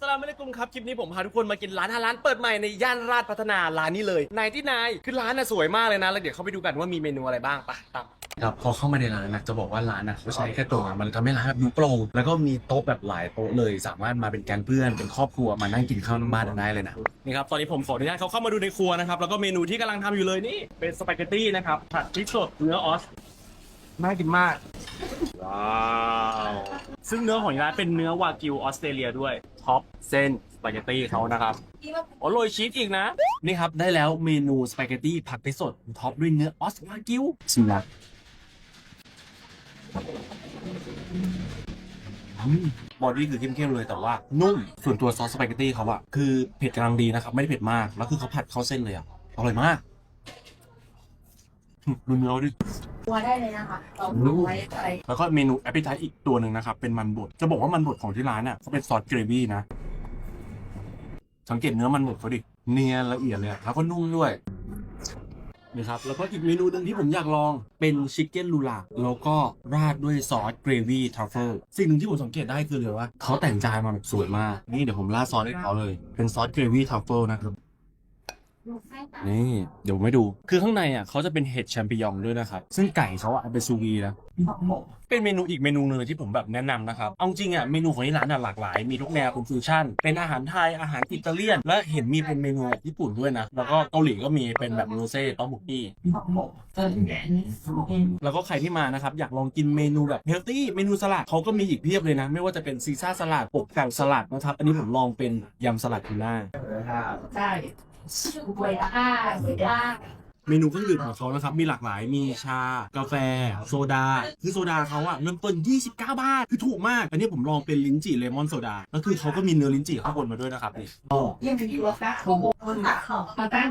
สลามอะลัยกุมครับ คลิปนี้ผมพาทุกคนมากินร้านอาหารร้านเปิดใหม่ในย่านราชพัฒนาร้านนี้เลยนายที่นายคือร้านน่ะสวยมากเลยนะ แล้วเดี๋ยวเข้าไปดูกันว่ามีเมนูอะไรบ้างไปะตาม ครับพอเข้ามาในร้านนะจะบอกว่าร้านน่ะเขาใช้แค่ตัวมันทำให้ร้านแบบดูโปร่งแล้วก็มีโต๊ะแบบหลายโต๊ะเลย สามารถมาเป็นแก๊งเพื่อนเป็นครอบครัวมานั่งกินข้าวในบ้านได้เลยนะนี่ครับ ตอนนี้ผมขออนุญาตเขาเข้ามาดูในครัวนะครับ แล้วก็เมนูที่กำลังทำอยู่เลยนี่เป็นสปาเกตตี้นะครับผัดพริกสดเนื้อออสน่ากินมากว้าว ซึ่งเนื้อของร้านเป็นเนื้อวากิวออสเตรเลียด้วยท็อปเส้นสปาเกตตี้เขานะครับโอ้โรยชีสอีกนะ นี่ครับ ได้แล้วเมนูสปาเกตตี้ผัดพริกสดท็อปด้วยเนื้อออสวากิวชิมละบอดี้คือเข้มๆเลยแต่ว่า นุ่มส่วนตัวซอสสปาเกตตี้เขาอะคือเผ็ดกำลังดีนะครับ ไม่ได้เผ็ดมาก แล้วคือเขาผัดเข้าเส้นเลยอะอร่อยมากดูเนื้อดิ ตัวได้เลยนะคะเราไว้อะไรแล้วก็เมนูแอปเปิลไทอีกตัวหนึ่งนะครับ เป็นมันบด จะบอกว่ามันบดของที่ร้านอะเขาเป็นซอสเกรวี่นะ สังเกตเนื้อมันบดเขาดิ เนียนละเอียดเลยแล้วก็นุ่มด้วยนี่ครับแล้วก็อีกเมนูหนึ่งที่ผมอยากลองเป็นชิคเก้นลูลาแล้วก็ราดด้วยซอสเกรวี่ทรัฟเฟิลสิ่งหนึ่งที่ผมสังเกตได้คือเลยว่าเขาแต่งจานมาแบบสวยมาก นี่เดี๋ยวผมราดซอสให้เขาเลย เป็นซอสเกรวี่ทรัฟเฟิลนะครับ นี่ เดี๋ยวผมให้ดู คือข้างในอะเขาจะเป็นเห็ดแชมปิญองด้วยนะครับ ซึ่งไก่เขาอะเป็นซูวีนะ เป็นเมนูอีกเมนูหนึ่งที่ผมแบบแนะนำนะครับ เอาจริงอะเมนูของที่ร้านอะหลากหลาย มีทุกแนวเป็นฟิวชั่น เป็นอาหารไทย อาหารอิตาเลียน และเห็นมีเป็นเมนูแบบญี่ปุ่นด้วยนะ แล้วก็เกาหลีก็มีเป็นแบบโรเซ่ต้มบุกี้ แล้วก็ใครที่มานะครับอยากลองกินเมนูแบบเฮลตี้เมนูสลัดเขาก็มีอีกเพียบเลยนะ ไม่ว่าจะเป็นซีซ่าสลัดปกไก่สลัดนะครับ อันนี้ผมลองเป็นยำสลัดทูน่าใช่ เวลาเวลาเมนูเครื่องดื่มของเขานะครับ มีหลากหลาย มีชา กาแฟ โซดา คือโซดาเขาอะเริ่มต้น 29 บาท คือถูกมาก อันนี้ผมลองเป็นลิ้นจี่เลมอนโซดา แล้วคือเขาก็มีเนื้อลิ้นจี่ข้างบนมาด้วยนะครับนี่ ยังมีอยู่ว่าคนตัดเขามาตั้ง